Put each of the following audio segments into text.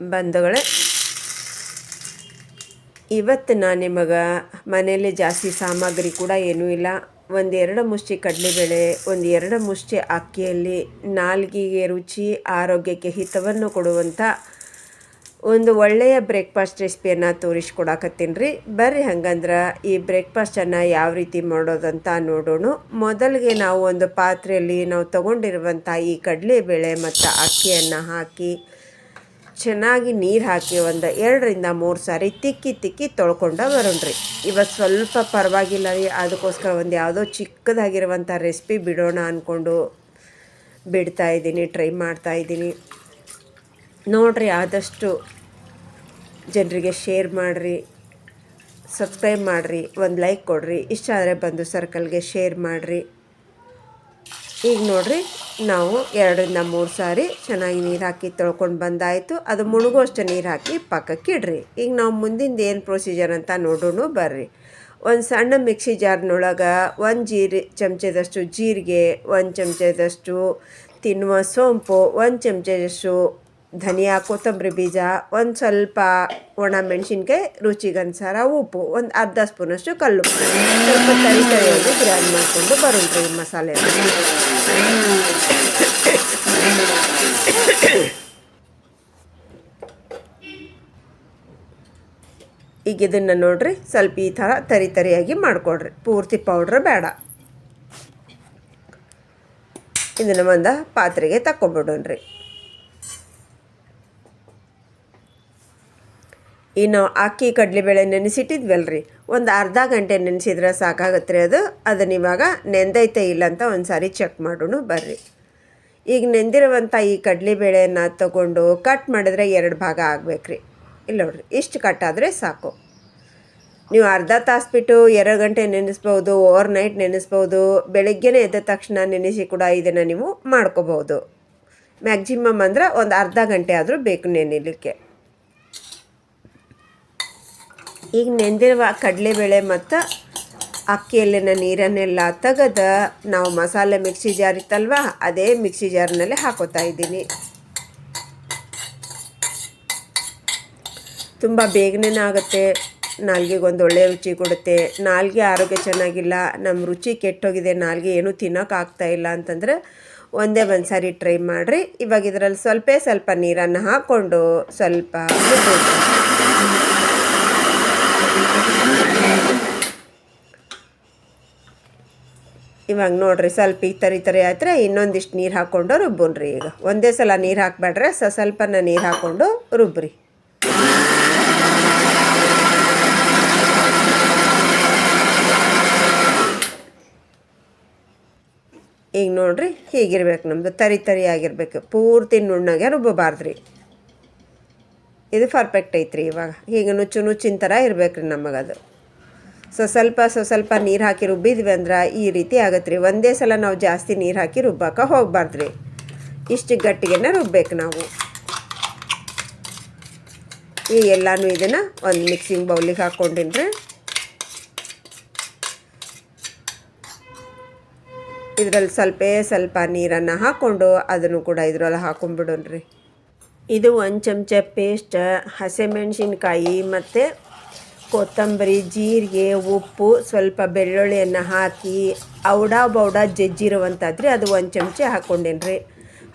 ಬಂಧುಗಳೇ, ಇವತ್ತು ನಾನು ನಿಮಗೆ ಮನೆಯಲ್ಲಿ ಜಾಸ್ತಿ ಸಾಮಗ್ರಿ ಕೂಡ ಏನೂ ಇಲ್ಲ. ಒಂದೆರಡು ಮುಷ್ಟಿ ಕಡಲೆಬೇಳೆ ಒಂದು ಎರಡು ಮುಷ್ಟಿ ಅಕ್ಕಿಯಲ್ಲಿ ನಾಲ್ಗಿಗೆ ರುಚಿ, ಆರೋಗ್ಯಕ್ಕೆ ಹಿತವನ್ನು ಕೊಡುವಂಥ ಒಂದು ಒಳ್ಳೆಯ ಬ್ರೇಕ್ಫಾಸ್ಟ್ ರೆಸಿಪಿಯನ್ನು ತೋರಿಸ್ಕೊಡಕತ್ತೀನಿ. ರೀ ಬರ್ರಿ ಹಂಗಂದ್ರೆ ಈ ಬ್ರೇಕ್ಫಾಸ್ಟನ್ನು ಯಾವ ರೀತಿ ಮಾಡೋದಂತ ನೋಡೋಣ. ಮೊದಲಿಗೆ ನಾವು ಒಂದು ಪಾತ್ರೆಯಲ್ಲಿ ನಾವು ತಗೊಂಡಿರುವಂಥ ಈ ಕಡಲೆಬೇಳೆ ಮತ್ತು ಅಕ್ಕಿಯನ್ನು ಹಾಕಿ ಚೆನ್ನಾಗಿ ನೀರು ಹಾಕಿ ಒಂದು ಎರಡರಿಂದ ಮೂರು ಸಾರಿ ತಿಕ್ಕಿ ತಿಕ್ಕಿ ತೊಳ್ಕೊಂಡು ಬರೋಣ್ರಿ. ಇವತ್ತು ಸ್ವಲ್ಪ ಪರವಾಗಿಲ್ಲ ರೀ ಅದಕ್ಕೋಸ್ಕರ ಒಂದು ಯಾವುದೋ ಚಿಕ್ಕದಾಗಿರುವಂಥ ರೆಸಿಪಿ ಬಿಡೋಣ ಅಂದ್ಕೊಂಡು ಬಿಡ್ತಾ ಇದ್ದೀನಿ ಟ್ರೈ ಮಾಡ್ತಾ ಇದ್ದೀನಿ. ನೋಡ್ರಿ, ಆದಷ್ಟು ಜನರಿಗೆ ಶೇರ್ ಮಾಡಿರಿ ಸಬ್ಸ್ಕ್ರೈಬ್ ಮಾಡಿರಿ, ಒಂದು ಲೈಕ್ ಕೊಡಿರಿ. ಇಷ್ಟ ಆದರೆ ಬಂದು ಸರ್ಕಲ್ಗೆ ಶೇರ್ ಮಾಡಿರಿ. ಈಗ ನೋಡ್ರಿ, ನಾವು ಎರಡರಿಂದ ಮೂರು ಸಾರಿ ಚೆನ್ನಾಗಿ ನೀರು ಹಾಕಿ ತೊಳ್ಕೊಂಡು ಬಂದಾಯಿತು. ಅದು ಮುಳುಗುವಷ್ಟು ನೀರು ಹಾಕಿ ಪಕ್ಕಕ್ಕೆ ಇಡ್ರಿ. ಈಗ ನಾವು ಮುಂದಿಂದ ಏನು ಪ್ರೊಸೀಜರ್ ಅಂತ ನೋಡೋಣ, ಬರ್ರಿ. ಒಂದು ಸಣ್ಣ ಮಿಕ್ಸಿ ಜಾರ್ನೊಳಗೆ ಒಂದು ಜೀರಿ ಚಮಚದಷ್ಟು ಜೀರಿಗೆ, ಒಂದು ಚಮಚದಷ್ಟು ತಿನ್ನುವ ಸೋಂಪು, ಒಂದು ಚಮಚದಷ್ಟು ಧನಿಯಾ, ಕೊತ್ತಂಬರಿ ಬೀಜ, ಒಂದು ಸ್ವಲ್ಪ ಒಣ ಮೆಣಸಿನ್ಕಾಯಿ, ರುಚಿಗನುಸಾರ ಉಪ್ಪು, ಒಂದು ಅರ್ಧ ಸ್ಪೂನಷ್ಟು ಕಲ್ಲು. ಸ್ವಲ್ಪ ತರಿ ತರಿಯಾಗಿ ಗ್ರ್ಯಾಂಡ್ ಮಾಡಿಕೊಂಡು ಬರೋಣ್ರಿ ಈ ಮಸಾಲೆ. ಈಗ ಇದನ್ನು ನೋಡ್ರಿ, ಸ್ವಲ್ಪ ಈ ಥರ ತರಿ ತರಿಯಾಗಿ ಮಾಡಿಕೊಡ್ರಿ. ಪೂರ್ತಿ ಪೌಡ್ರ್ ಬೇಡ. ಇದನ್ನು ಒಂದು ಪಾತ್ರೆಗೆ ತಕ್ಕೊಂಬಿಡೋಣ್ರಿ. ಇನ್ನು ಅಕ್ಕಿ ಕಡಲೆಬೇಳೆ ನೆನೆಸಿಟ್ಟಿದ್ವಲ್ರಿ? ಒಂದು ಅರ್ಧ ಗಂಟೆ ನೆನೆಸಿದ್ರೆ ಸಾಕಾಗತ್ತೆ ರೀ ಅದು. ಅದನ್ನ ಇವಾಗ ನೆಂದೈತೆ ಇಲ್ಲ ಅಂತ ಒಂದು ಸಾರಿ ಚೆಕ್ ಮಾಡೋಣ, ಬರ್ರಿ. ಈಗ ನೆಂದಿರುವಂಥ ಈ ಕಡಲೆಬೇಳೆಯನ್ನು ತಗೊಂಡು ಕಟ್ ಮಾಡಿದ್ರೆ ಎರಡು ಭಾಗ ಆಗಬೇಕ್ರಿ. ಇಲ್ಲ ನೋಡ್ರಿ, ಇಷ್ಟು ಕಟ್ ಆದರೆ ಸಾಕು. ನೀವು ಅರ್ಧ ತಾಸು ಬಿಟ್ಟು ಎರಡು ಗಂಟೆ ನೆನೆಸ್ಬೋದು ಓವರ್ ನೈಟ್ ನೆನೆಸ್ಬೋದು, ಬೆಳಗ್ಗೆನೇ ಎದ್ದ ತಕ್ಷಣ ನೆನೆಸಿ ಕೂಡ ಇದನ್ನು ನೀವು ಮಾಡ್ಕೋಬೋದು. ಮ್ಯಾಕ್ಸಿಮಮ್ ಅಂದ್ರೆ ಒಂದು ಅರ್ಧ ಗಂಟೆ ಆದರೂ ಬೇಕು ನೆನೆಯಲಿಕ್ಕೆ ಈಗ ನೆಂದಿರುವ ಕಡಲೆಬೇಳೆ ಮತ್ತು ಅಕ್ಕಿಯಲ್ಲಿನ ನೀರನ್ನೆಲ್ಲ ತೆಗೆದು ನಾವು ಮಸಾಲೆ ಮಿಕ್ಸಿ ಜಾರ್ ಇತ್ತಲ್ವ, ಅದೇ ಮಿಕ್ಸಿ ಜಾರ್ನಲ್ಲಿ ಹಾಕೋತಾ ಇದ್ದೀನಿ. ತುಂಬ ಬೇಗನೆ ಆಗುತ್ತೆ ನಾಲ್ಗೆಗೊಂದು ಒಳ್ಳೆಯ ರುಚಿ ಕೊಡುತ್ತೆ. ನಾಲ್ಗೆ ಆರೋಗ್ಯ ಚೆನ್ನಾಗಿಲ್ಲ, ನಮ್ಮ ರುಚಿ ಕೆಟ್ಟೋಗಿದೆ, ನಾಲ್ಗೆ ಏನೂ ತಿನ್ನೋಕ್ಕಾಗ್ತಾ ಇಲ್ಲ ಅಂತಂದರೆ ಒಂದೇ ಒಂದು ಸಾರಿ ಟ್ರೈ ಮಾಡಿರಿ. ಇವಾಗ ಇದರಲ್ಲಿ ಸ್ವಲ್ಪ ಸ್ವಲ್ಪ ನೀರನ್ನು ಹಾಕ್ಕೊಂಡು ಸ್ವಲ್ಪ ಇವಾಗ ನೋಡ್ರಿ ಸ್ವಲ್ಪ ಈ ತರಿ ತರಿ ಆಯ್ತರೆ ಇನ್ನೊಂದಿಷ್ಟು ನೀರು ಹಾಕ್ಕೊಂಡು ರುಬ್ಬನ್ರಿ ಈಗ. ಒಂದೇ ಸಲ ನೀರು ಹಾಕ್ಬೇಡ್ರೆ ಸ ಸ್ವಲ್ಪನ ನೀರು ಹಾಕ್ಕೊಂಡು ರುಬ್ಬ್ರಿ ಈಗ ನೋಡ್ರಿ ಹೀಗಿರ್ಬೇಕು ನಮ್ಮದು ತರಿ ತರಿ ಆಗಿರ್ಬೇಕು. ಪೂರ್ತಿ ನುಣ್ಣಗೆ ರುಬ್ಬಬಾರ್ದ್ರಿ. ಇದು ಪರ್ಫೆಕ್ಟ್ ಐತ್ರಿ ಇವಾಗ. ಈಗ ನುಚ್ಚು ನುಚ್ಚಿನ ಥರ ಇರ್ಬೇಕು ರೀ ನಮಗದು. ಸೊ ಸ್ವಲ್ಪ ಸೊ ಸ್ವಲ್ಪ ನೀರು ಹಾಕಿ ರುಬ್ಬಿದ್ವಿ ಅಂದ್ರೆ ಈ ರೀತಿ ಆಗತ್ತೆ ರೀ ಒಂದೇ ಸಲ ನಾವು ಜಾಸ್ತಿ ನೀರು ಹಾಕಿ ರುಬ್ಬಕ್ಕೆ ಹೋಗ್ಬಾರ್ದು ರೀ ಇಷ್ಟು ಗಟ್ಟಿಗೆನ ರುಬ್ಬೇಕು ನಾವು. ಈ ಎಲ್ಲಾನು ಇದನ್ನು ಒಂದು ಮಿಕ್ಸಿಂಗ್ ಬೌಲಿಗೆ ಹಾಕ್ಕೊಂಡಿನಿ ರೀ ಇದರಲ್ಲಿ ಸ್ವಲ್ಪ ಸ್ವಲ್ಪ ನೀರನ್ನು ಹಾಕ್ಕೊಂಡು ಅದನ್ನು ಕೂಡ ಇದ್ರಲ್ಲಿ ಹಾಕೊಂಡ್ಬಿಡೋಣ್ರಿ ಇದು ಒಂದು ಚಮಚ ಪೇಸ್ಟ್ ಹಸಿಮೆಣಸಿನ್ಕಾಯಿ ಮತ್ತು ಕೊತ್ತಂಬರಿ, ಜೀರಿಗೆ, ಉಪ್ಪು, ಸ್ವಲ್ಪ ಬೆಳ್ಳುಳ್ಳಿಯನ್ನು ಹಾಕಿ ಔಡ ಬೌಡ ಜಜ್ಜಿರುವಂಥದ್ರಿ ಅದು ಒಂದು ಚಮಚ ಹಾಕ್ಕೊಂಡೇನಿ ರೀ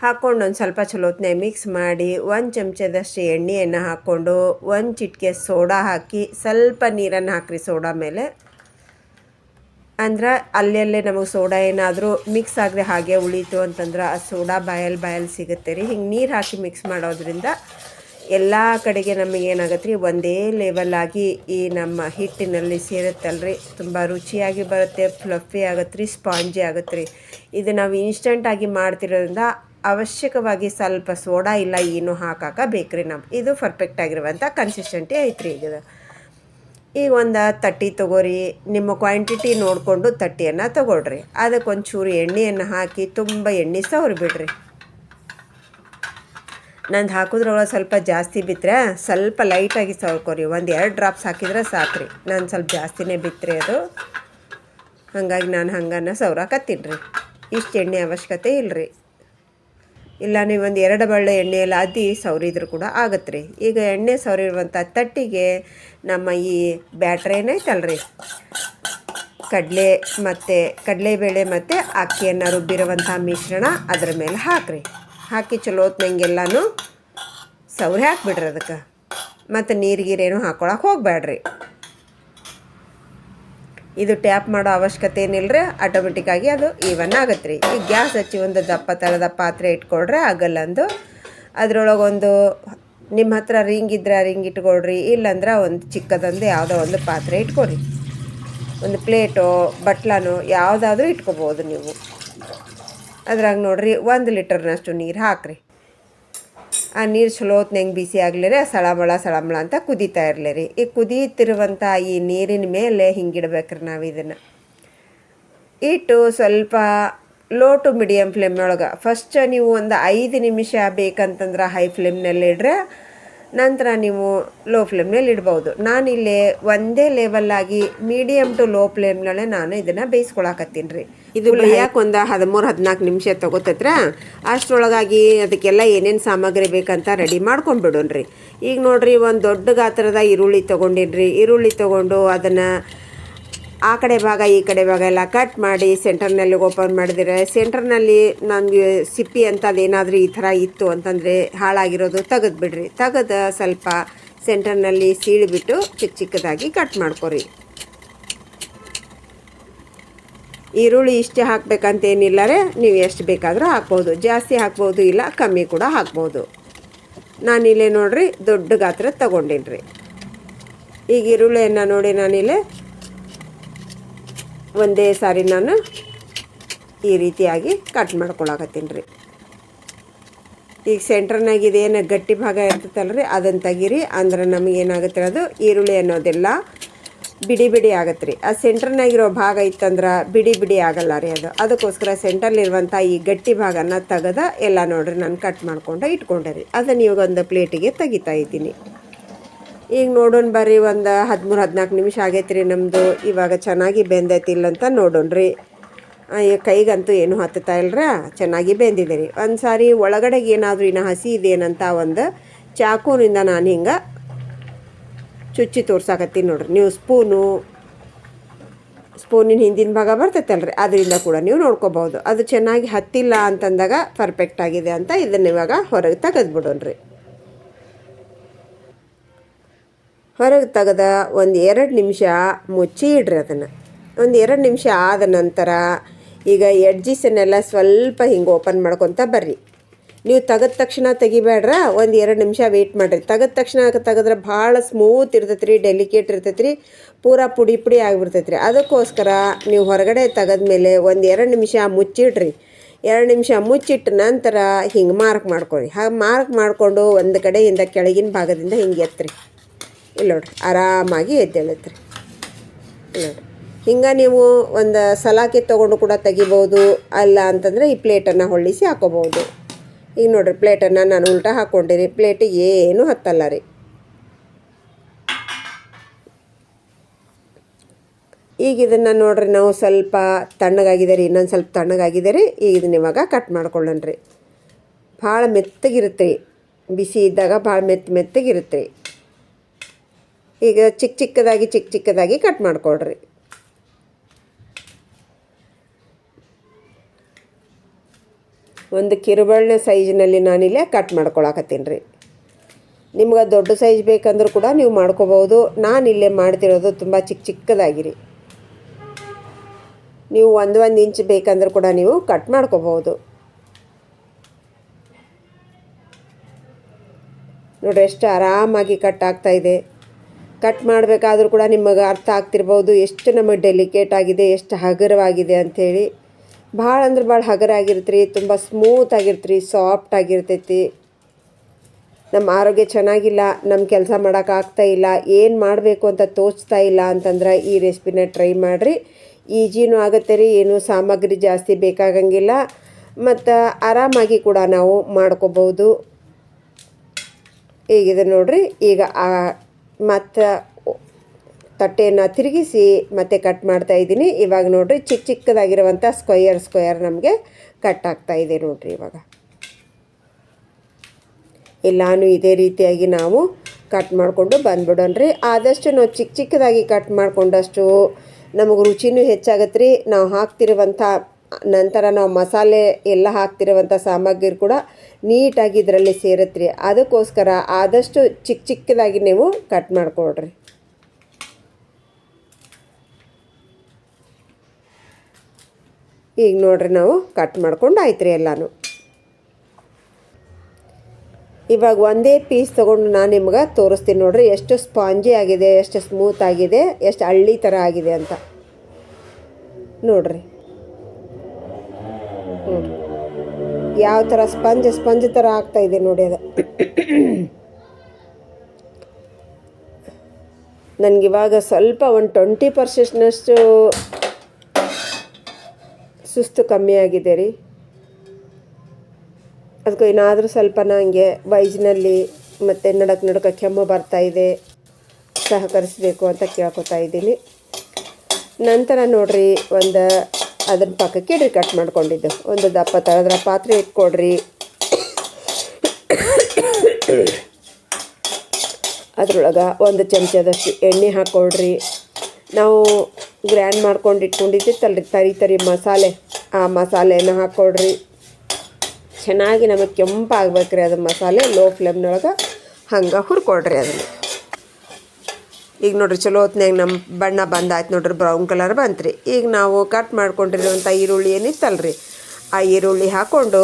ಹಾಕ್ಕೊಂಡು ಒಂದು ಸ್ವಲ್ಪ ಚಲೋತ್ನೆ ಮಿಕ್ಸ್ ಮಾಡಿ ಒಂದು ಚಮಚದಷ್ಟು ಎಣ್ಣೆಯನ್ನು ಹಾಕ್ಕೊಂಡು ಒಂದು ಚಿಟಿಕೆ ಸೋಡಾ ಹಾಕಿ ಸ್ವಲ್ಪ ನೀರನ್ನು ಹಾಕ್ರಿ ಸೋಡಾ ಮೇಲೆ. ಅಂದ್ರೆ ಅಲ್ಲಲ್ಲೇ ನಮಗೆ ಸೋಡಾ ಏನಾದರೂ ಮಿಕ್ಸ್ ಆಗದೆ ಹಾಗೆ ಉಳೀತು ಅಂತಂದ್ರೆ ಆ ಸೋಡಾ ಬಾಯಲ್ಲಿ ಬಾಯಲ್ಲಿ ಸಿಗುತ್ತೆ ರೀ. ಹಿಂಗೆ ನೀರು ಹಾಕಿ ಮಿಕ್ಸ್ ಮಾಡೋದ್ರಿಂದ ಎಲ್ಲ ಕಡೆಗೆ ನಮಗೆ ಏನಾಗತ್ತೆ ರೀ ಒಂದೇ ಲೆವೆಲ್ ಆಗಿ ಈ ನಮ್ಮ ಹಿಟ್ಟಿನಲ್ಲಿ ಸೇರುತ್ತಲ್ರಿ. ತುಂಬ ರುಚಿಯಾಗಿ ಬರುತ್ತೆ ಫ್ಲಫಿ ಆಗತ್ತೆ ರೀ ಸ್ಪಾಂಜಿ ಆಗತ್ತೆ ರೀ. ಇದು ನಾವು ಇನ್ಸ್ಟಂಟಾಗಿ ಮಾಡ್ತಿರೋದ್ರಿಂದ ಅವಶ್ಯಕವಾಗಿ ಸ್ವಲ್ಪ ಸೋಡಾ ಇಲ್ಲ, ಏನು ಹಾಕಾಕ ಬೇಕ್ರಿ ನಾವು. ಇದು ಪರ್ಫೆಕ್ಟ್ ಆಗಿರುವಂಥ ಕನ್ಸಿಸ್ಟೆಂಟಿ ಐತ್ರಿ ಈಗ ಈಗ ಒಂದು ತಟ್ಟಿ ತೊಗೋರಿ, ನಿಮ್ಮ ಕ್ವಾಂಟಿಟಿ ನೋಡಿಕೊಂಡು ತಟ್ಟಿಯನ್ನು ತೊಗೊಳ್ರಿ. ಅದಕ್ಕೆ ಒಂಚೂರು ಎಣ್ಣೆಯನ್ನು ಹಾಕಿ ತುಂಬ ಎಣ್ಣೆ ಸವರ್ಬಿಡ್ರಿ ನಂದು ಹಾಕಿದ್ರೊಳಗೆ ಸ್ವಲ್ಪ ಜಾಸ್ತಿ ಬಿತ್ತರೆ ಸ್ವಲ್ಪ ಲೈಟಾಗಿ ಸವ್ಕೋರಿ. ಒಂದು ಎರಡು ಡ್ರಾಪ್ಸ್ ಹಾಕಿದ್ರೆ ಸಾಕು ರೀ ನಾನು ಸ್ವಲ್ಪ ಜಾಸ್ತಿನೇ ಬಿತ್ತರಿ ಅದು. ಹಾಗಾಗಿ ನಾನು ಹಂಗನ್ನ ಸವ್ರಾಕತ್ತೀನಿ ರೀ. ಇಷ್ಟು ಎಣ್ಣೆ ಅವಶ್ಯಕತೆ ಇಲ್ಲರಿ ಇಲ್ಲ ನೀವು ಒಂದು ಎರಡು ಬಳ್ಳೆ ಎಣ್ಣೆಯಲ್ಲಿ ಅದ್ದಿ ಸವರಿದ್ರು ಕೂಡ ಆಗತ್ತೆ ರೀ. ಈಗ ಎಣ್ಣೆ ಸವರಿರುವಂಥ ತಟ್ಟಿಗೆ ನಮ್ಮ ಈ ಬ್ಯಾಟ್ರಿ ಏನೈತಲ್ರಿ? ಕಡಲೆ ಮತ್ತು ಕಡಲೆಬೇಳೆ ಮತ್ತು ಅಕ್ಕಿಯನ್ನು ರುಬ್ಬಿರುವಂಥ ಮಿಶ್ರಣ ಅದರ ಮೇಲೆ ಹಾಕ್ರಿ. ಹಾಕಿ ಚಲೋ ಹೊತ್ನಂಗೆಲ್ಲನೂ ಸೌರಿ ಹಾಕ್ಬಿಡ್ರಿ ಅದಕ್ಕೆ. ಮತ್ತು ನೀರು ಗೀರೇನು ಹಾಕೊಳಕ್ಕೆ ಹೋಗಬೇಡ್ರಿ ಇದು ಟ್ಯಾಪ್ ಮಾಡೋ ಅವಶ್ಯಕತೆ ಏನಿಲ್ಲರಿ ಆಟೋಮೆಟಿಕ್ಕಾಗಿ ಅದು ಈವನ್ ಆಗುತ್ತೆ ರೀ ಈಗ ಗ್ಯಾಸ್ ಹಚ್ಚಿ ಒಂದು ದಪ್ಪ ಥರದ ಪಾತ್ರೆ ಇಟ್ಕೊಳ್ರೆ ಆಗಲ್ಲಂದು ಅದ್ರೊಳಗೆ ಒಂದು ನಿಮ್ಮ ಹತ್ರ ರಿಂಗ್ ಇದ್ರೆ ರಿಂಗ್ ಇಟ್ಕೊಳ್ರಿ ಇಲ್ಲಾಂದ್ರೆ ಒಂದು ಚಿಕ್ಕದೊಂದು ಯಾವುದೋ ಒಂದು ಪಾತ್ರೆ ಇಟ್ಕೊಳ್ರಿ ಒಂದು ಪ್ಲೇಟೋ, ಬಟ್ಲನೋ ಯಾವುದಾದ್ರೂ ಇಟ್ಕೋಬೋದು ನೀವು. ಅದ್ರಾಗ ನೋಡ್ರಿ ಒಂದು ಲೀಟರ್ನಷ್ಟು ನೀರು ಹಾಕ್ರಿ. ಆ ನೀರು ಚಲೋ ಹೊತ್ನಂಗೆ ಬಿಸಿ ಆಗ್ಲಿರಿ ಸಳಮಳ ಸಳಮಳ ಅಂತ ಕುದೀತಾ ಇರಲಿ ರೀ. ಈ ಕುದೀತಿರುವಂಥ ಈ ನೀರಿನ ಮೇಲೆ ಹಿಂಗಿಡ್ಬೇಕ್ರಿ ನಾವು ಇದನ್ನು. ಇಟ್ಟು ಸ್ವಲ್ಪ ಲೋ ಟು ಮೀಡಿಯಮ್ ಫ್ಲೇಮ್ನೊಳಗೆ ಫಸ್ಟ್ ನೀವು ಒಂದು ಐದು ನಿಮಿಷ ಬೇಕಂತಂದ್ರೆ ಹೈ ಫ್ಲೇಮ್ನಲ್ಲಿ ಇಡ್ರೆ ನಂತರ ನೀವು ಲೋ ಫ್ಲೇಮ್ನಲ್ಲಿ ಇಡ್ಬೋದು. ನಾನಿಲ್ಲಿ ಒಂದೇ ಲೆವೆಲ್ಲಾಗಿ ಮೀಡಿಯಮ್ ಟು ಲೋ ಫ್ಲೇಮ್ನಲ್ಲೇ ನಾನು ಇದನ್ನು ಬೇಯಿಸ್ಕೊಳಕತ್ತೀನಿ ರೀ. ಇದು ಬೇಯಕ್ಕೆ ಒಂದು ಹದಿಮೂರು ಹದಿನಾಲ್ಕು ನಿಮಿಷ ತಗೋತತ್ರ? ಅಷ್ಟರೊಳಗಾಗಿ ಅದಕ್ಕೆಲ್ಲ ಏನೇನು ಸಾಮಗ್ರಿ ಬೇಕಂತ ರೆಡಿ ಮಾಡ್ಕೊಂಡ್ಬಿಡೋಣ್ರಿ. ಈಗ ನೋಡ್ರಿ ಒಂದು ದೊಡ್ಡ ಗಾತ್ರದ ಈರುಳ್ಳಿ ತೊಗೊಂಡಿನ್ರಿ. ಈರುಳ್ಳಿ ತೊಗೊಂಡು ಅದನ್ನು ಆ ಕಡೆ ಭಾಗ ಈ ಕಡೆ ಭಾಗ ಎಲ್ಲ ಕಟ್ ಮಾಡಿ ಸೆಂಟರ್ನಲ್ಲಿ ಓಪನ್ ಮಾಡಿದರೆ ಸೆಂಟರ್ನಲ್ಲಿ ನನಗೆ ಸಿಪ್ಪಿ ಅಂತ ಅದೇನಾದರೂ ಈ ಥರ ಇತ್ತು ಅಂತಂದರೆ ಹಾಳಾಗಿರೋದು ತೆಗೆದು ಬಿಡ್ರಿ ತೆಗೆದು ಸ್ವಲ್ಪ ಸೆಂಟರ್ನಲ್ಲಿ ಸೀಳಿಬಿಟ್ಟು ಚಿಕ್ಕ ಚಿಕ್ಕದಾಗಿ ಕಟ್ ಮಾಡ್ಕೊರಿ. ಈರುಳ್ಳಿ ಇಷ್ಟೇ ಹಾಕ್ಬೇಕಂತ ಏನಿಲ್ಲ ರೀ ನೀವು ಎಷ್ಟು ಬೇಕಾದರೂ ಹಾಕ್ಬೋದು. ಜಾಸ್ತಿ ಹಾಕ್ಬೋದು ಇಲ್ಲ, ಕಮ್ಮಿ ಕೂಡ ಹಾಕ್ಬೋದು. ನಾನಿಲ್ಲೇ ನೋಡ್ರಿ, ದೊಡ್ಡ ಗಾತ್ರ ತೊಗೊಂಡಿನಿ ರೀ ಈಗ ಈರುಳ್ಳಿಯನ್ನು ನೋಡಿ ನಾನಿಲ್ಲೇ ಒಂದೇ ಸಾರಿ ನಾನು ಈ ರೀತಿಯಾಗಿ ಕಟ್ ಮಾಡ್ಕೊಳಕತ್ತೀನಿ ರೀ ಈಗ ಸೆಂಟ್ರ್ನಾಗ ಇದೇನು ಗಟ್ಟಿ ಭಾಗ ಇರ್ತೈತಲ್ಲ ರೀ ಅದನ್ನು ತೆಗೀರಿ. ಅಂದ್ರೆ ನಮಗೇನಾಗುತ್ತೆ ಅದು, ಈರುಳ್ಳಿ ಅನ್ನೋದೆಲ್ಲ ಬಿಡಿ ಬಿಡಿ ಆಗತ್ತೆ ರೀ ಆ ಸೆಂಟ್ರ್ನಾಗಿರೋ ಭಾಗ ಇತ್ತಂದ್ರೆ ಬಿಡಿ ಬಿಡಿ ಆಗಲ್ಲ ರೀ ಅದು. ಅದಕ್ಕೋಸ್ಕರ ಸೆಂಟ್ರಲ್ಲಿರುವಂಥ ಈ ಗಟ್ಟಿ ಭಾಗನ ತೆಗೆದ ಎಲ್ಲ ನೋಡ್ರಿ ನಾನು ಕಟ್ ಮಾಡ್ಕೊಂಡು ಇಟ್ಕೊಂಡೆ ರೀ. ಅದನ್ನು ಇವಾಗ ಒಂದು ಪ್ಲೇಟಿಗೆ ತೆಗಿತಾ ಇದ್ದೀನಿ. ಈಗ ನೋಡೋಣ ಬರ್ರಿ ಒಂದು ಹದಿಮೂರು ಹದಿನಾಲ್ಕು ನಿಮಿಷ ಆಗೈತೆ ರೀ ನಮ್ಮದು ಇವಾಗ ಚೆನ್ನಾಗಿ ಬೆಂದೈತಿಲ್ಲ ಅಂತ ರೀ. ಈಗ ಕೈಗಂತೂ ಏನು ಹತ್ತುತ್ತಾ ಇಲ್ಲರ ಚೆನ್ನಾಗಿ ಬೆಂದಿದೆ ರೀ. ಒಂದು ಸಾರಿ ಒಳಗಡೆಗೆ ಏನಾದರೂ ಇನ್ನು ಹಸಿ ಇದೇನಂತ ಒಂದು ಚಾಕುನಿಂದ ನಾನು ಹಿಂಗೆ ಚುಚ್ಚಿ ತೋರ್ಸಾಕತ್ತೀನಿ ನೋಡ್ರಿ. ನೀವು ಸ್ಪೂನು, ಸ್ಪೂನಿನ ಹಿಂದಿನ ಭಾಗ ಬರ್ತೈತಲ್ರಿ, ಅದರಿಂದ ಕೂಡ ನೀವು ನೋಡ್ಕೋಬಹುದು. ಅದು ಚೆನ್ನಾಗಿ ಹತ್ತಿಲ್ಲ ಅಂತಂದಾಗ ಪರ್ಫೆಕ್ಟ್ ಆಗಿದೆ ಅಂತ ಇದನ್ನು ಇವಾಗ ಹೊರಗೆ ತೆಗೆದ್ಬಿಡೋಣ್ರಿ. ಹೊರಗೆ ತೆಗೆದ ಒಂದು ಎರಡು ನಿಮಿಷ ಮುಚ್ಚಿ ಇಡ್ರಿ ಅದನ್ನು. ಒಂದು ಎರಡು ನಿಮಿಷ ಆದ ನಂತರ ಈಗ ಎಡ್ಜಿಸನ್ನೆಲ್ಲ ಸ್ವಲ್ಪ ಹಿಂಗೆ ಓಪನ್ ಮಾಡ್ಕೊತ ಬರ್ರಿ. ನೀವು ತೆಗೆದ ತಕ್ಷಣ ತೆಗಿಬೇಡ್ರ, ಒಂದು ಎರಡು ನಿಮಿಷ ವೆಯ್ಟ್ ಮಾಡಿರಿ. ತೆಗೆದ ತಕ್ಷಣ ತೆಗೆದ್ರೆ ಭಾಳ ಸ್ಮೂತ್ ಇರ್ತೈತೆ ರೀ ಡೆಲಿಕೇಟ್ ಇರ್ತೈತೆ ರೀ ಪೂರಾ ಪುಡಿ ಪುಡಿ ಆಗಿಬಿಡ್ತೈತೆ ರೀ ಅದಕ್ಕೋಸ್ಕರ ನೀವು ಹೊರಗಡೆ ತೆಗೆದ್ಮೇಲೆ ಒಂದು ಎರಡು ನಿಮಿಷ ಮುಚ್ಚಿಡ್ರಿ. ಎರಡು ನಿಮಿಷ ಮುಚ್ಚಿಟ್ಟ ನಂತರ ಹಿಂಗೆ ಮಾರ್ಕ್ ಮಾಡ್ಕೊರಿ ಹಾಗೆ ಮಾರ್ಕ್ ಮಾಡಿಕೊಂಡು ಒಂದು ಕಡೆಯಿಂದ ಕೆಳಗಿನ ಭಾಗದಿಂದ ಹಿಂಗೆ ಎತ್ತರಿ ಇಲ್ಲ ನೋಡ್ರಿ, ಆರಾಮಾಗಿ ಎದ್ದೇಳತ್ರಿ. ಇಲ್ಲ ನೋಡ್ರಿ. ಹಿಂಗೆ ನೀವು ಒಂದು ಸಲಾಕೆ ತೊಗೊಂಡು ಕೂಡ ತೆಗಿಬೋದು, ಅಲ್ಲ ಅಂತಂದರೆ ಈ ಪ್ಲೇಟನ್ನು ಹೊಳ್ಳಿಸಿ ಹಾಕೋಬೋದು ಈಗ ನೋಡ್ರಿ ಪ್ಲೇಟನ್ನು ನಾನು ಉಲ್ಟಾ ಹಾಕ್ಕೊಂಡಿರಿ ಪ್ಲೇಟಿಗೆ ಏನು ಹತ್ತಲ್ಲ ರೀ. ಈಗ ಇದನ್ನು ನೋಡ್ರಿ ನಾವು ಸ್ವಲ್ಪ ತಣ್ಣಗಾಗಿದೆ ರೀ. ಇನ್ನೊಂದು ಸ್ವಲ್ಪ ತಣ್ಣಗಾಗಿದೆ ರೀ. ಈಗ ಇದನ್ನ ಇವಾಗ ಕಟ್ ಮಾಡ್ಕೊಳ್ಳೋಣ ರೀ. ಭಾಳ ಮೆತ್ತಗಿರುತ್ತೆ ರೀ. ಬಿಸಿ ಇದ್ದಾಗ ಭಾಳ ಮೆತ್ತ ಮೆತ್ತಗಿರುತ್ತೆ ರೀ. ಈಗ ಚಿಕ್ಕ ಚಿಕ್ಕದಾಗಿ ಚಿಕ್ಕ ಚಿಕ್ಕದಾಗಿ ಕಟ್ ಮಾಡ್ಕೊಳ್ರಿ. ಒಂದು ಕಿರುಬಳ್ಳೆ ಸೈಜ್ನಲ್ಲಿ ನಾನಿಲ್ಲೇ ಕಟ್ ಮಾಡ್ಕೊಳಕತ್ತೀನಿ ರೀ. ನಿಮ್ಗೆ ದೊಡ್ಡ ಸೈಜ್ ಬೇಕಂದ್ರೂ ಕೂಡ ನೀವು ಮಾಡ್ಕೋಬೋದು. ಇಲ್ಲೇ ಮಾಡ್ತಿರೋದು ತುಂಬ ಚಿಕ್ಕ ಚಿಕ್ಕದಾಗಿರಿ ನೀವು ಒಂದು ಒಂದು ಇಂಚ್ ಬೇಕಂದ್ರೂ ಕೂಡ ನೀವು ಕಟ್ ಮಾಡ್ಕೋಬೋದು. ನೋಡ್ರಿ ಎಷ್ಟು ಆರಾಮಾಗಿ ಕಟ್ ಆಗ್ತಾ ಇದೆ. ಕಟ್ ಮಾಡಬೇಕಾದ್ರೂ ಕೂಡ ನಿಮಗೆ ಅರ್ಥ ಆಗ್ತಿರ್ಬೋದು. ಎಷ್ಟು ನಮಗೆ ಡೆಲಿಕೇಟ್ ಆಗಿದೆ, ಎಷ್ಟು ಹಗುರವಾಗಿದೆ ಅಂಥೇಳಿ ಭಾಳ ಅಂದ್ರೆ ಭಾಳ ಹಗರ ಆಗಿರುತ್ತೆ ರೀ ತುಂಬ ಸ್ಮೂತ್ ಆಗಿರುತ್ತೆ ಸಾಫ್ಟ್ ಆಗಿರ್ತೈತಿ. ನಮ್ಮ ಆರೋಗ್ಯ ಚೆನ್ನಾಗಿಲ್ಲ ನಮ್ಮ ಕೆಲಸ ಮಾಡೋಕ್ಕಾಗ್ತಾ ಇಲ್ಲ, ಏನು ಮಾಡಬೇಕು ಅಂತ ತೋಚ್ತಾ ಇಲ್ಲ ಅಂತಂದ್ರೆ ಈ ರೆಸಿಪಿನ ಟ್ರೈ ಮಾಡಿರಿ. ಈಜಿನೂ ಆಗುತ್ತೆ ರೀ, ಏನು ಸಾಮಗ್ರಿ ಜಾಸ್ತಿ ಬೇಕಾಗಂಗಿಲ್ಲ. ಮತ್ತು ಆರಾಮಾಗಿ ಕೂಡ ನಾವು ಮಾಡ್ಕೋಬೋದು ಈಗಿದೆ ನೋಡಿರಿ, ಈಗ ಮತ್ತು ತಟ್ಟೆಯನ್ನು ತಿರುಗಿಸಿ ಮತ್ತೆ ಕಟ್ ಮಾಡ್ತಾ ಇದ್ದೀನಿ. ಇವಾಗ ನೋಡಿರಿ ಚಿಕ್ಕ ಚಿಕ್ಕದಾಗಿರುವಂಥ ಸ್ಕ್ವಯರ್ ಸ್ಕ್ವಯರ್ ನಮಗೆ ಕಟ್ ಆಗ್ತಾ ಇದೆ ನೋಡಿರಿ ಇವಾಗ. ಎಲ್ಲಾನು ಇದೇ ರೀತಿಯಾಗಿ ನಾವು ಕಟ್ ಮಾಡಿಕೊಂಡು ಬಂದ್ಬಿಡೋಣ್ರಿ. ಆದಷ್ಟು ನಾವು ಚಿಕ್ಕ ಚಿಕ್ಕದಾಗಿ ಕಟ್ ಮಾಡಿಕೊಂಡಷ್ಟು ನಮಗೆ ರುಚಿನೂ ಹೆಚ್ಚಾಗತ್ತೆ ರೀ. ನಾವು ಹಾಕ್ತಿರುವಂಥ ನಂತರ ನಾವು ಮಸಾಲೆ ಎಲ್ಲ ಹಾಕ್ತಿರುವಂಥ ಸಾಮಗ್ರಿ ಕೂಡ ನೀಟಾಗಿ ಇದರಲ್ಲಿ ಸೇರುತ್ತೆ ರೀ. ಅದಕ್ಕೋಸ್ಕರ ಆದಷ್ಟು ಚಿಕ್ಕ ಚಿಕ್ಕದಾಗಿ ನೀವು ಕಟ್ ಮಾಡಿಕೊಡ್ರಿ ಈಗ ನೋಡ್ರಿ ನಾವು ಕಟ್ ಮಾಡ್ಕೊಂಡು ಆಯ್ತು ರೀ ಎಲ್ಲನೂ. ಇವಾಗ ಒಂದೇ ಪೀಸ್ ತೊಗೊಂಡು ನಾನು ನಿಮ್ಗೆ ತೋರಿಸ್ತೀನಿ ನೋಡ್ರಿ, ಎಷ್ಟು ಸ್ಪಾಂಜಿ ಆಗಿದೆ, ಎಷ್ಟು ಸ್ಮೂತ್ ಆಗಿದೆ, ಎಷ್ಟು ಹಳ್ಳಿ ಥರ ಆಗಿದೆ ಅಂತ. ನೋಡ್ರಿ. ಯಾವ ಥರ ಸ್ಪಂಜ್ ಸ್ಪಂಜ್ ಥರ ಆಗ್ತಾ ಇದೆ ನೋಡಿ ಅದು. ನನಗಿವಾಗ ಸ್ವಲ್ಪ ಒಂದು ಟ್ವೆಂಟಿ ಪರ್ಸೆಂಟ್ನಷ್ಟು ಸುಸ್ತು ಕಮ್ಮಿ ಆಗಿದೆ ರೀ. ಅದಕ್ಕೆ ಏನಾದರೂ ಸ್ವಲ್ಪ ನನಗೆ ವಯಸ್ಸಿನಲ್ಲಿ ಮತ್ತು ನಡಕ್ಕೆ ನಡಕ ಕೆಮ್ಮು ಇದೆ, ಸಹಕರಿಸಬೇಕು ಅಂತ ಕೇಳ್ಕೊತಾ ಇದ್ದೀನಿ. ನಂತರ ನೋಡಿರಿ ಒಂದು ಅದನ್ನ ಪಕ್ಕಕ್ಕೆ ಇಡ್ರಿ ಕಟ್ ಮಾಡ್ಕೊಂಡಿದ್ದು. ಒಂದು ದಪ್ಪ ತರದ್ರ ಪಾತ್ರೆ ಇಟ್ಕೊಡ್ರಿ. ಅದ್ರೊಳಗೆ ಒಂದು ಚಮಚದಷ್ಟು ಎಣ್ಣೆ ಹಾಕ್ಕೊಡ್ರಿ ನಾವು ಗ್ರ್ಯಾಂಡ್ ಮಾಡ್ಕೊಂಡು ಇಟ್ಕೊಂಡಿದ್ದಿತ್ತಲ್ರಿ ತರಿ ತರಿ ಮಸಾಲೆ. ಆ ಮಸಾಲೆನ ಹಾಕ್ಕೊಡ್ರಿ. ಚೆನ್ನಾಗಿ ನಮಗೆ ಕೆಂಪಾಗ್ಬೇಕ್ರಿ ಅದು ಮಸಾಲೆ ಲೋ ಫ್ಲೇಮ್ನೊಳಗೆ ಹಂಗೆ ಹುರ್ಕೊಡ್ರಿ ಅದನ್ನು. ಈಗ ನೋಡ್ರಿ ಚಲೋ ಹೊತ್ನಾಗ ನಮ್ಮ ಬಣ್ಣ ಬಂದಾಯ್ತು ನೋಡ್ರಿ ಬ್ರೌನ್ ಕಲರ್ ಬಂತ್ರಿ. ಈಗ ನಾವು ಕಟ್ ಮಾಡ್ಕೊಂಡಿರುವಂಥ ಈರುಳ್ಳಿ ಏನಿತ್ತಲ್ರಿ, ಆ ಈರುಳ್ಳಿ ಹಾಕ್ಕೊಂಡು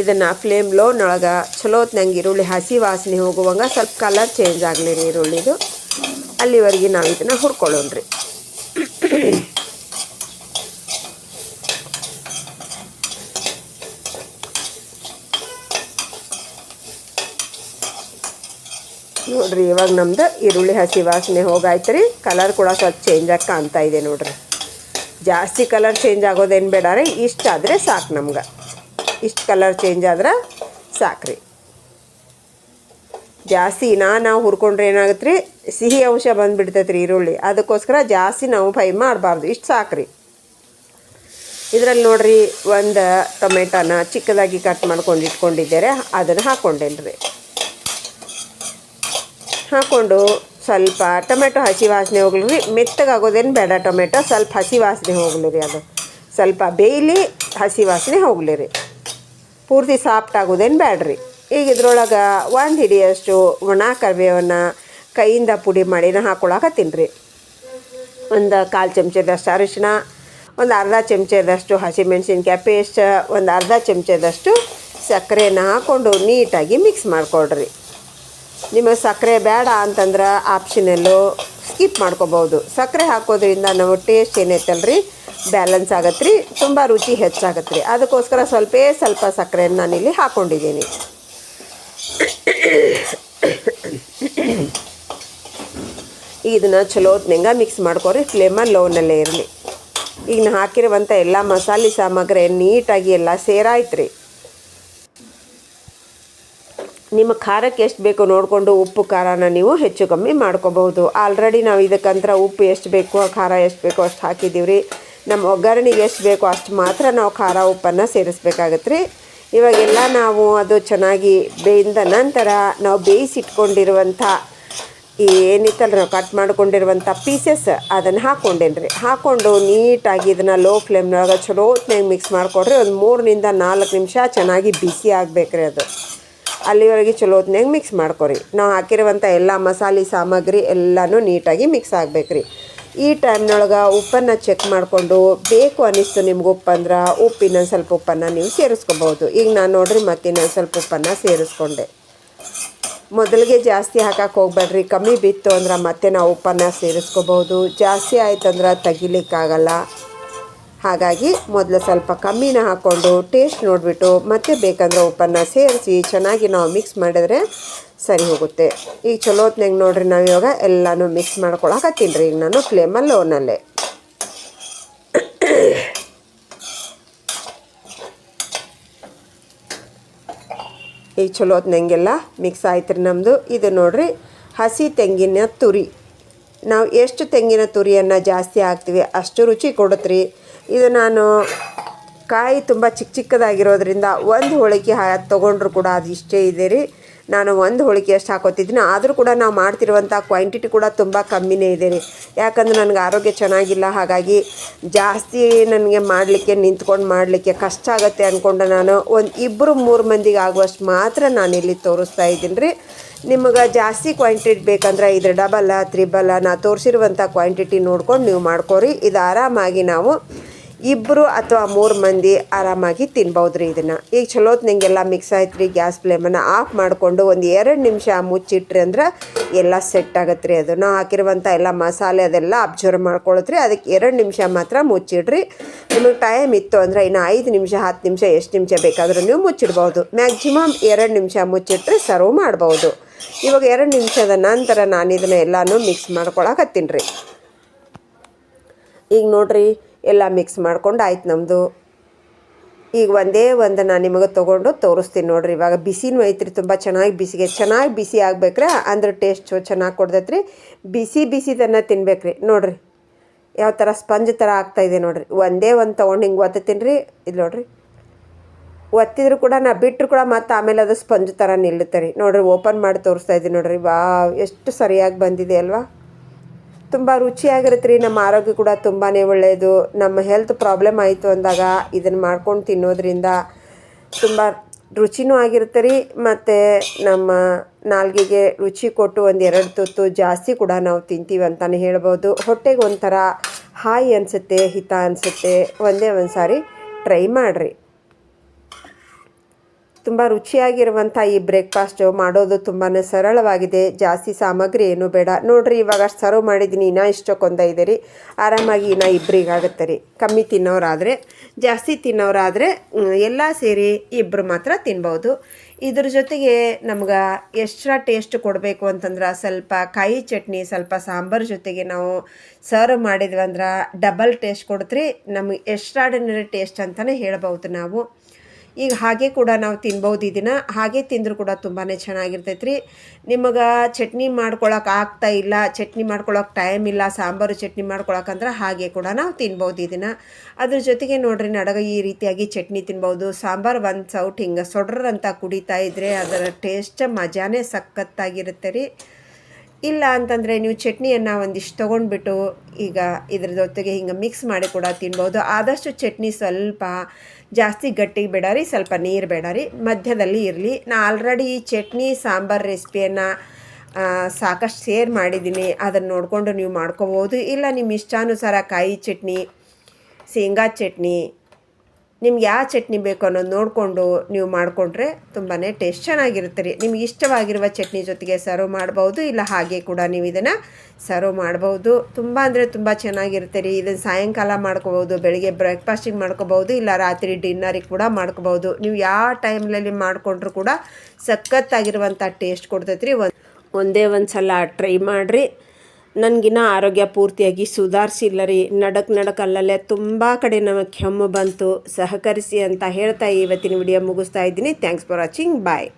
ಇದನ್ನು ಫ್ಲೇಮ್ ಲೋನೊಳಗೆ ಚಲೋ ಹೊತ್ನಾಗ ಈರುಳ್ಳಿ ಹಸಿ ವಾಸನೆ ಹೋಗುವಂಗೆ ಸ್ವಲ್ಪ ಕಲರ್ ಚೇಂಜ್ ಆಗಲಿ ರೀ ಈರುಳ್ಳಿದು. ಅಲ್ಲಿವರೆಗೆ ನಾವು ಇದನ್ನು ಹುರ್ಕೊಳ್ಳೋಣ್ರಿ ನೋಡ್ರಿ, ಇವಾಗ ನಮ್ದು ಈರುಳ್ಳಿ ಹಸಿ ವಾಸನೆ ಹೋಗಾಯ್ತು ರೀ. ಕಲರ್ ಕೂಡ ಸ್ವಲ್ಪ ಚೇಂಜ್ ಆಗಿ ಕಾಣ್ತಾ ಇದೆ ನೋಡ್ರಿ. ಜಾಸ್ತಿ ಕಲರ್ ಚೇಂಜ್ ಆಗೋದೇನು ಬೇಡ ರೀ. ಇಷ್ಟ ಆದರೆ ಸಾಕು ನಮ್ಗೆ. ಇಷ್ಟು ಕಲರ್ ಚೇಂಜ್ ಆದ್ರೆ ಸಾಕು ರೀ. ಜಾಸ್ತಿ ನಾ ನಾವು ಹುರ್ಕೊಂಡ್ರೆ ಏನಾಗುತ್ತೆ ರೀ? ಸಿಹಿ ಅಂಶ ಬಂದುಬಿಡ್ತೈತೆ ರೀ ಈರುಳ್ಳಿ. ಅದಕ್ಕೋಸ್ಕರ ಜಾಸ್ತಿ ನಾವು ಫ್ರೈ ಮಾಡಬಾರ್ದು. ಇಷ್ಟು ಸಾಕು ರೀ. ಇದರಲ್ಲಿ ನೋಡ್ರಿ, ಒಂದು ಟೊಮೆಟೊನ ಚಿಕ್ಕದಾಗಿ ಕಟ್ ಮಾಡ್ಕೊಂಡು ಇಟ್ಕೊಂಡಿದ್ದಾರೆ. ಅದನ್ನು ಹಾಕ್ಕೊಂಡೇನ್ರಿ ಹಾಕ್ಕೊಂಡು ಸ್ವಲ್ಪ ಟೊಮೆಟೊ ಹಸಿ ವಾಸನೆ ಹೋಗ್ಲಿ ರೀ. ಮೆತ್ತಗಾಗೋದೇನು ಬೇಡ ಟೊಮೆಟೊ, ಸ್ವಲ್ಪ ಹಸಿ ವಾಸನೆ ಹೋಗ್ಲಿ ರೀ ಅದು. ಸ್ವಲ್ಪ ಬೇಯಲಿ ಹಸಿ ವಾಸನೆ ಹೋಗ್ಲಿ ರೀ. ಪೂರ್ತಿ ಸಾಫ್ಟ್ ಆಗೋದೇನು ಬೇಡ್ರಿ. ಈಗ ಇದ್ರೊಳಗೆ ಒಂದು ಹಿಡಿಯಷ್ಟು ಒಣ ಕರಿಬೇವನ್ನು ಕೈಯಿಂದ ಪುಡಿ ಮಾಡಿನ ಹಾಕ್ಕೊಳಕತ್ತೀನಿ ರೀ. ಒಂದು ಕಾಲು ಚಮಚದಷ್ಟು ಅರಿಶಿನ ಒಂದು ಅರ್ಧ ಚಮಚದಷ್ಟು ಹಸಿಮೆಣಸಿನ್ಕಾಯಿ ಪೇಸ್ಟ್, ಒಂದು ಅರ್ಧ ಚಮಚದಷ್ಟು ಸಕ್ಕರೆನ ಹಾಕ್ಕೊಂಡು ನೀಟಾಗಿ ಮಿಕ್ಸ್ ಮಾಡಿಕೊಡ್ರಿ ನಿಮಗೆ ಸಕ್ಕರೆ ಬೇಡ ಅಂತಂದ್ರೆ ಆಪ್ಷನಲ್ಲು ಸ್ಕಿಪ್ ಮಾಡ್ಕೋಬೋದು. ಸಕ್ಕರೆ ಹಾಕೋದ್ರಿಂದ ನಾವು ಟೇಸ್ಟ್ ಏನೈತಲ್ರಿ ಬ್ಯಾಲೆನ್ಸ್ ಆಗತ್ತೆ ರೀ ತುಂಬ ರುಚಿ ಹೆಚ್ಚಾಗತ್ತೆ ರೀ ಅದಕ್ಕೋಸ್ಕರ ಸ್ವಲ್ಪೇ ಸ್ವಲ್ಪ ಸಕ್ಕರೆಯನ್ನು ನಾನಿಲ್ಲಿ ಹಾಕ್ಕೊಂಡಿದ್ದೀನಿ ಇದನ್ನು ಚಲೋ ಹೊತ್ನಂಗ ಮಿಕ್ಸ್ ಮಾಡ್ಕೊರಿ ಫ್ಲೇಮಲ್ಲಿ ಲೋನಲ್ಲೇ ಇರಲಿ. ಈಗ ನಾನು ಹಾಕಿರುವಂಥ ಎಲ್ಲ ಮಸಾಲೆ ಸಾಮಗ್ರಿ ನೀಟಾಗಿ ಎಲ್ಲ ಸೇರಾಯ್ತು ರೀ ನಿಮ್ಮ ಖಾರಕ್ಕೆ ಎಷ್ಟು ಬೇಕೋ ನೋಡಿಕೊಂಡು ಉಪ್ಪು ಖಾರನ ನೀವು ಹೆಚ್ಚು ಕಮ್ಮಿ ಮಾಡ್ಕೋಬಹುದು. ಆಲ್ರೆಡಿ ನಾವು ಇದಕ್ಕಂತರ ಉಪ್ಪು ಎಷ್ಟು ಬೇಕೋ, ಖಾರ ಎಷ್ಟು ಬೇಕೋ ಅಷ್ಟು ಹಾಕಿದ್ದೀವಿ ರೀ ನಮ್ಮ ಒಗ್ಗರಣೆಗೆ ಎಷ್ಟು ಬೇಕೋ ಅಷ್ಟು ಮಾತ್ರ ನಾವು ಖಾರ ಉಪ್ಪನ್ನು ಸೇರಿಸ್ಬೇಕಾಗತ್ತೆ ರೀ ಇವಾಗೆಲ್ಲ ನಾವು ಅದು ಚೆನ್ನಾಗಿ ಬೇಯ್ದ ನಂತರ ನಾವು ಬೇಯಿಸಿಟ್ಕೊಂಡಿರುವಂಥ ಈ ಏನಿತ್ತಲ್ಲ ನಾವು ಕಟ್ ಮಾಡ್ಕೊಂಡಿರುವಂಥ ಪೀಸಸ್ ಅದನ್ನು ಹಾಕ್ಕೊಂಡೇನಿ ರೀ ಹಾಕ್ಕೊಂಡು ನೀಟಾಗಿ ಇದನ್ನು ಲೋ ಫ್ಲೇಮ್ನೊಳಗೆ ಚಲೋ ಹೊತ್ನಾಗ ಮಿಕ್ಸ್ ಮಾಡಿಕೊಡ್ರಿ. ಒಂದು ಮೂರರಿಂದ ನಾಲ್ಕು ನಿಮಿಷ ಚೆನ್ನಾಗಿ ಬಿಸಿ ಆಗಬೇಕ್ರಿ ಅದು. ಅಲ್ಲಿವರೆಗೆ ಚಲೋ ಹೊತ್ನಾಗ ಮಿಕ್ಸ್ ಮಾಡ್ಕೊರಿ. ನಾವು ಹಾಕಿರುವಂಥ ಎಲ್ಲ ಮಸಾಲೆ, ಸಾಮಗ್ರಿ ಎಲ್ಲನೂ ನೀಟಾಗಿ ಮಿಕ್ಸ್ ಆಗ್ಬೇಕ್ರಿ. ಈ ಟೈಮ್ನೊಳಗೆ ಉಪ್ಪನ್ನು ಚೆಕ್ ಮಾಡಿಕೊಂಡು ಬೇಕು ಅನ್ನಿಸ್ತು ನಿಮ್ಗೆ ಉಪ್ಪು ಅಂದ್ರೆ ಉಪ್ಪು ಸ್ವಲ್ಪ ಉಪ್ಪನ್ನು ನೀವು ಸೇರಿಸ್ಕೊಬೋದು ಈಗ ನಾನು ನೋಡ್ರಿ ಮತ್ತೆ ಇನ್ನೊಂದು ಸ್ವಲ್ಪ ಉಪ್ಪನ್ನು ಸೇರಿಸ್ಕೊಂಡೆ. ಮೊದಲಿಗೆ ಜಾಸ್ತಿ ಹಾಕಕ್ಕೆ ಹೋಗ್ಬೇಡ್ರಿ, ಕಮ್ಮಿ ಬಿತ್ತು ಅಂದ್ರೆ ಮತ್ತೆ ನಾವು ಉಪ್ಪನ್ನು ಸೇರಿಸ್ಕೋಬೋದು ಜಾಸ್ತಿ ಆಯ್ತಂದ್ರೆ ತೆಗಿಲಿಕ್ಕಾಗಲ್ಲ. ಹಾಗಾಗಿ ಮೊದಲು ಸ್ವಲ್ಪ ಕಮ್ಮಿನ ಹಾಕ್ಕೊಂಡು ಟೇಸ್ಟ್ ನೋಡಿಬಿಟ್ಟು ಮತ್ತೆ ಬೇಕಂದ್ರೆ ಉಪ್ಪನ್ನು ಸೇರಿಸಿ ಚೆನ್ನಾಗಿ ನಾವು ಮಿಕ್ಸ್ ಮಾಡಿದ್ರೆ ಸರಿ ಹೋಗುತ್ತೆ. ಈಗ ಚಲೋ ಹೊತ್ನಾಗ ನೋಡ್ರಿ ನಾವು ಇವಾಗ ಎಲ್ಲನೂ ಮಿಕ್ಸ್ ಮಾಡ್ಕೊಳಕತ್ತೀನಿ ರೀ. ಈಗ ನಾನು ಫ್ಲೇಮಲ್ಲಿ ಲೋನಲ್ಲೇ. ಈಗ ಚಲೋ ಹೊತ್ನಂಗೆಲ್ಲ ಮಿಕ್ಸ್ ಆಯ್ತು ರೀ ನಮ್ಮದು ಇದು ನೋಡ್ರಿ ಹಸಿ ತೆಂಗಿನ ತುರಿ. ನಾವು ಎಷ್ಟು ತೆಂಗಿನ ತುರಿಯನ್ನು ಜಾಸ್ತಿ ಹಾಕ್ತೀವಿ ಅಷ್ಟು ರುಚಿ ಕೊಡುತ್ತೆ ಇದು ನಾನು ಕಾಯಿ ತುಂಬ ಚಿಕ್ಕ ಚಿಕ್ಕದಾಗಿರೋದ್ರಿಂದ ಒಂದು ಹೋಳಿಗೆ ತೊಗೊಂಡ್ರು ಕೂಡ ಅದು ಇಷ್ಟೇ ಇದೆ ರೀ. ನಾನು ಒಂದು ಹೋಳಿಗೆ ಅಷ್ಟು ಹಾಕೋತಿದ್ದೀನಿ. ಆದರೂ ಕೂಡ ನಾವು ಮಾಡ್ತಿರುವಂಥ ಕ್ವಾಂಟಿಟಿ ಕೂಡ ತುಂಬ ಕಮ್ಮಿನೇ ಇದೆ ರೀ. ಯಾಕಂದ್ರೆ ನನಗೆ ಆರೋಗ್ಯ ಚೆನ್ನಾಗಿಲ್ಲ. ಹಾಗಾಗಿ ಜಾಸ್ತಿ ನನಗೆ ಮಾಡಲಿಕ್ಕೆ, ನಿಂತ್ಕೊಂಡು ಮಾಡಲಿಕ್ಕೆ ಕಷ್ಟ ಆಗುತ್ತೆ ಅಂದ್ಕೊಂಡು ನಾನು. ಒಂದು ಇಬ್ಬರು ಮೂರು ಮಂದಿಗೆ ಆಗುವಷ್ಟು ಮಾತ್ರ ನಾನು ಇಲ್ಲಿ ತೋರಿಸ್ತಾ ಇದ್ದೀನಿ ರೀ. ನಿಮಗೆ ಜಾಸ್ತಿ ಕ್ವಾಂಟಿಟಿ ಬೇಕಂದ್ರೆ ಇದ್ರ ಡಬಲ್ಲ ತ್ರಿಬಲ್ಲ ನಾ ತೋರಿಸಿರುವಂಥ ಕ್ವಾಂಟಿಟಿ ನೋಡ್ಕೊಂಡು ನೀವು ಮಾಡ್ಕೋರಿ. ಇದು ಆರಾಮಾಗಿ ನಾವು ಇಬ್ಬರು ಅಥವಾ ಮೂರು ಮಂದಿ ಆರಾಮಾಗಿ ತಿನ್ಬೋದು ರೀ ಇದನ್ನು. ಈಗ ಚಲೋತ್ನಂಗೆಲ್ಲ ಮಿಕ್ಸ್ ಆಯ್ತು ರೀ ಗ್ಯಾಸ್ ಫ್ಲೇಮನ್ನು ಆಫ್ ಮಾಡಿಕೊಂಡು ಒಂದು ಎರಡು ನಿಮಿಷ ಮುಚ್ಚಿಟ್ರಿ ಅಂದ್ರೆ ಎಲ್ಲ ಸೆಟ್ ಆಗತ್ತೆ ರೀ ಅದು. ನಾವು ಹಾಕಿರುವಂಥ ಎಲ್ಲ ಮಸಾಲೆ ಅದೆಲ್ಲ ಅಬ್ಸರ್ವ್ ಮಾಡ್ಕೊಳತ್ರಿ ಅದಕ್ಕೆ ಎರಡು ನಿಮಿಷ ಮಾತ್ರ ಮುಚ್ಚಿಡ್ರಿ. ನಿಮಗೆ ಟೈಮ್ ಇತ್ತು ಅಂದರೆ ಇನ್ನು ಐದು ನಿಮಿಷ, ಹತ್ತು ನಿಮಿಷ, ಎಷ್ಟು ನಿಮಿಷ ಬೇಕಾದರೂ ನೀವು ಮುಚ್ಚಿಡ್ಬೋದು. ಮ್ಯಾಕ್ಸಿಮಮ್ ಎರಡು ನಿಮಿಷ ಮುಚ್ಚಿಟ್ರೆ ಸರ್ವ್ ಮಾಡ್ಬೋದು. ಇವಾಗ ಎರಡು ನಿಮಿಷದ ನಂತರ ನಾನು ಇದನ್ನು ಎಲ್ಲನೂ ಮಿಕ್ಸ್ ಮಾಡ್ಕೊಳಕತ್ತೀನಿ ರೀ. ಈಗ ನೋಡ್ರಿ ಎಲ್ಲ ಮಿಕ್ಸ್ ಮಾಡ್ಕೊಂಡು ಆಯ್ತು ನಮ್ಮದು ಈಗ ಒಂದೇ ಒಂದು ನಾನು ನಿಮಗೆ ತೊಗೊಂಡು ತೋರಿಸ್ತೀನಿ ನೋಡ್ರಿ. ಇವಾಗ ಬಿಸಿನೂ ಐತ್ರಿ ತುಂಬ ಚೆನ್ನಾಗಿ ಬಿಸಿಗೆ, ಚೆನ್ನಾಗಿ ಬಿಸಿ ಆಗ್ಬೇಕ್ರೆ, ಅಂದ್ರೆ ಟೇಸ್ಟ್ ಚೆನ್ನಾಗಿ ಕೊಡ್ತೈತ್ರಿ. ಬಿಸಿ ಬಿಸಿದನ್ನು ತಿನ್ಬೇಕ್ರಿ. ನೋಡ್ರಿ, ಯಾವ ಥರ ಸ್ಪಂಜ್ ಥರ ಆಗ್ತಾಯಿದೆ ನೋಡ್ರಿ. ಒಂದೇ ಒಂದು ತೊಗೊಂಡು ಹಿಂಗೆ ಒತ್ತತೀನಿ ರೀ ಇದು ನೋಡ್ರಿ. ಒತ್ತಿದ್ರು ಕೂಡ ನಾ ಬಿಟ್ಟರು ಕೂಡ ಮತ್ತೆ ಆಮೇಲೆ ಅದು ಸ್ಪಂಜ್ ಥರ ನಿಲ್ಲುತ್ತೆ ರೀ. ನೋಡ್ರಿ, ಓಪನ್ ಮಾಡಿ ತೋರಿಸ್ತಾ ಇದ್ದೀನಿ ನೋಡ್ರಿ. ವಾ ಎಷ್ಟು ಸರಿಯಾಗಿ ಬಂದಿದೆ ಅಲ್ವಾ? ತುಂಬ ರುಚಿಯಾಗಿರುತ್ತೆ ರೀ, ನಮ್ಮ ಆರೋಗ್ಯ ಕೂಡ ತುಂಬಾ ಒಳ್ಳೆಯದು ನಮ್ಮ ಹೆಲ್ತ್ ಪ್ರಾಬ್ಲಮ್ ಆಯಿತು ಅಂದಾಗ ಇದನ್ನು ಮಾಡ್ಕೊಂಡು ತಿನ್ನೋದ್ರಿಂದ ತುಂಬ ರುಚಿನೂ ಆಗಿರುತ್ತೆ ರೀ, ಮತ್ತು ನಮ್ಮ ನಾಲ್ಗೆಗೆ ರುಚಿ ಕೊಟ್ಟು ಒಂದು ಎರಡು ತುತ್ತು ಜಾಸ್ತಿ ಕೂಡ ನಾವು ತಿಂತೀವಿ ಅಂತಲೇ ಹೇಳ್ಬೋದು. ಹೊಟ್ಟೆಗೆ ಒಂಥರ ಹಾಯ್ ಅನಿಸುತ್ತೆ, ಹಿತ ಅನಿಸುತ್ತೆ. ಒಂದೇ ಒಂದು ಸಾರಿ ಟ್ರೈ ಮಾಡಿರಿ. ತುಂಬ ರುಚಿಯಾಗಿರುವಂಥ ಈ ಬ್ರೇಕ್ಫಾಸ್ಟು ಮಾಡೋದು ತುಂಬಾ ಸರಳವಾಗಿದೆ. ಜಾಸ್ತಿ ಸಾಮಗ್ರಿ ಏನೂ ಬೇಡ. ನೋಡ್ರಿ, ಇವಾಗ ಸರ್ವ್ ಮಾಡಿದ್ದೀನಿ. ಇನ್ನೂ ಇಷ್ಟಕ್ಕೊಂದ ಇದೆ ರೀ ಆರಾಮಾಗಿ ಇನ್ನೂ ಇಬ್ಬರಿಗಾಗುತ್ತೆ ರೀ ಕಮ್ಮಿ ತಿನ್ನೋರಾದರೆ, ಜಾಸ್ತಿ ತಿನ್ನೋರಾದರೆ ಎಲ್ಲ ಸೇರಿ ಇಬ್ಬರು ಮಾತ್ರ ತಿನ್ಬೋದು. ಇದ್ರ ಜೊತೆಗೆ ನಮ್ಗೆ ಎಕ್ಸ್ಟ್ರಾ ಟೇಸ್ಟ್ ಕೊಡಬೇಕು ಅಂತಂದ್ರೆ ಸ್ವಲ್ಪ ಕಾಯಿ ಚಟ್ನಿ, ಸ್ವಲ್ಪ ಸಾಂಬಾರು ಜೊತೆಗೆ ನಾವು ಸರ್ವ್ ಮಾಡಿದ್ವಿ ಅಂದ್ರೆ ಡಬಲ್ ಟೇಸ್ಟ್ ಕೊಡ್ತ್ರಿ. ನಮಗೆ ಎಕ್ಸ್ಟ್ರಾಡಿನರಿ ಟೇಸ್ಟ್ ಅಂತಲೇ ಹೇಳ್ಬೋದು ನಾವು. ಈಗ ಹಾಗೆ ಕೂಡ ನಾವು ತಿನ್ಬೋದು ಇದನ್ನು ಹಾಗೆ ತಿಂದರೂ ಕೂಡ ತುಂಬಾ ಚೆನ್ನಾಗಿರ್ತೈತೆ ರೀ ನಿಮಗೆ ಚಟ್ನಿ ಮಾಡ್ಕೊಳಕ್ಕೆ ಆಗ್ತಾ ಇಲ್ಲ, ಚಟ್ನಿ ಮಾಡ್ಕೊಳಕ್ಕೆ ಟೈಮ್ ಇಲ್ಲ, ಸಾಂಬಾರು ಚಟ್ನಿ ಮಾಡ್ಕೊಳಕ್ಕಂದ್ರೆ ಹಾಗೆ ಕೂಡ ನಾವು ತಿನ್ಬೋದು ಇದನ್ನು ಅದ್ರ ಜೊತೆಗೆ ನೋಡ್ರಿ ನಡಗ ಈ ರೀತಿಯಾಗಿ ಚಟ್ನಿ ತಿನ್ಬೋದು ಸಾಂಬಾರು ಒಂದು ಸೌಟ್ ಹಿಂಗೆ ಸೊಡ್ರಂತ ಕುಡಿತಾ ಇದ್ದರೆ ಅದರ ಟೇಸ್ಟ್ ಮಜಾನೇ ಸಖತ್ತಾಗಿರುತ್ತೆ ರೀ. ಇಲ್ಲ ಅಂತಂದರೆ ನೀವು ಚಟ್ನಿಯನ್ನು ಒಂದಿಷ್ಟು ತೊಗೊಂಡ್ಬಿಟ್ಟು ಈಗ ಇದ್ರ ಜೊತೆಗೆ ಹಿಂಗೆ ಮಿಕ್ಸ್ ಮಾಡಿ ಕೂಡ ತಿನ್ಬೋದು ಆದಷ್ಟು ಚಟ್ನಿ ಸ್ವಲ್ಪ ಜಾಸ್ತಿ ಗಟ್ಟಿಗೆ ಬೇಡ ರೀ, ಸ್ವಲ್ಪ ನೀರು ಬೇಡ ರೀ. ಮಧ್ಯದಲ್ಲಿ ಇರಲಿ. ನಾ ಆಲ್ರೆಡಿ ಈ ಚಟ್ನಿ, ಸಾಂಬಾರು ರೆಸಿಪಿಯನ್ನು ಸಾಕಷ್ಟು ಶೇರ್ ಮಾಡಿದ್ದೀನಿ. ಅದನ್ನು ನೋಡಿಕೊಂಡು ನೀವು ಮಾಡ್ಕೋಬೋದು. ಇಲ್ಲ ನಿಮ್ಮ ಇಷ್ಟಾನುಸಾರ ಕಾಯಿ ಚಟ್ನಿ, ಶೇಂಗಾ ಚಟ್ನಿ ನಿಮ್ಗೆ ಯಾವ ಚಟ್ನಿ ಬೇಕು ಅನ್ನೋದು ನೋಡಿಕೊಂಡು ನೀವು ಮಾಡಿಕೊಂಡ್ರೆ ತುಂಬಾ ಟೇಸ್ಟ್ ಚೆನ್ನಾಗಿರುತ್ತೆ ರೀ. ನಿಮ್ಗೆ ಇಷ್ಟವಾಗಿರುವ ಚಟ್ನಿ ಜೊತೆಗೆ ಸರ್ವ್ ಮಾಡ್ಬೋದು, ಇಲ್ಲ ಹಾಗೆ ಕೂಡ ನೀವು ಇದನ್ನು ಸರ್ವ್ ಮಾಡ್ಬೋದು. ತುಂಬ ಅಂದರೆ ತುಂಬ ಚೆನ್ನಾಗಿರುತ್ತೆ ರೀ. ಇದನ್ನು ಸಾಯಂಕಾಲ ಮಾಡ್ಕೋಬೋದು, ಬೆಳಿಗ್ಗೆ ಬ್ರೇಕ್ಫಾಸ್ಟಿಗೆ ಮಾಡ್ಕೋಬೋದು, ಇಲ್ಲ ರಾತ್ರಿ ಡಿನ್ನರಿಗೆ ಕೂಡ ಮಾಡ್ಕೋಬೋದು. ನೀವು ಯಾವ ಟೈಮ್ನಲ್ಲಿ ಮಾಡಿಕೊಂಡ್ರೂ ಕೂಡ ಸಖತ್ತಾಗಿರುವಂಥ ಟೇಸ್ಟ್ ಕೊಡ್ತೈತೆ ರೀ. ಒಂದು, ಒಂದೇ ಒಂದು ಸಲ ಟ್ರೈ ಮಾಡಿರಿ. ನನಗಿನ್ನ ಆರೋಗ್ಯ ಪೂರ್ತಿಯಾಗಿ ಸುಧಾರಿಸಿಲ್ಲ ರೀ. ನಡಕ್ ನಡಕ್ ಅಲ್ಲಲ್ಲೇ ತುಂಬ ಕಡೆ ನಮಗೆ ಕೆಮ್ಮು ಬಂತು. ಸಹಕರಿಸಿ ಅಂತ ಹೇಳ್ತಾ ಇವತ್ತಿನ ವಿಡಿಯೋ ಮುಗಿಸ್ತಾ ಇದ್ದೀನಿ. Thanks for watching bye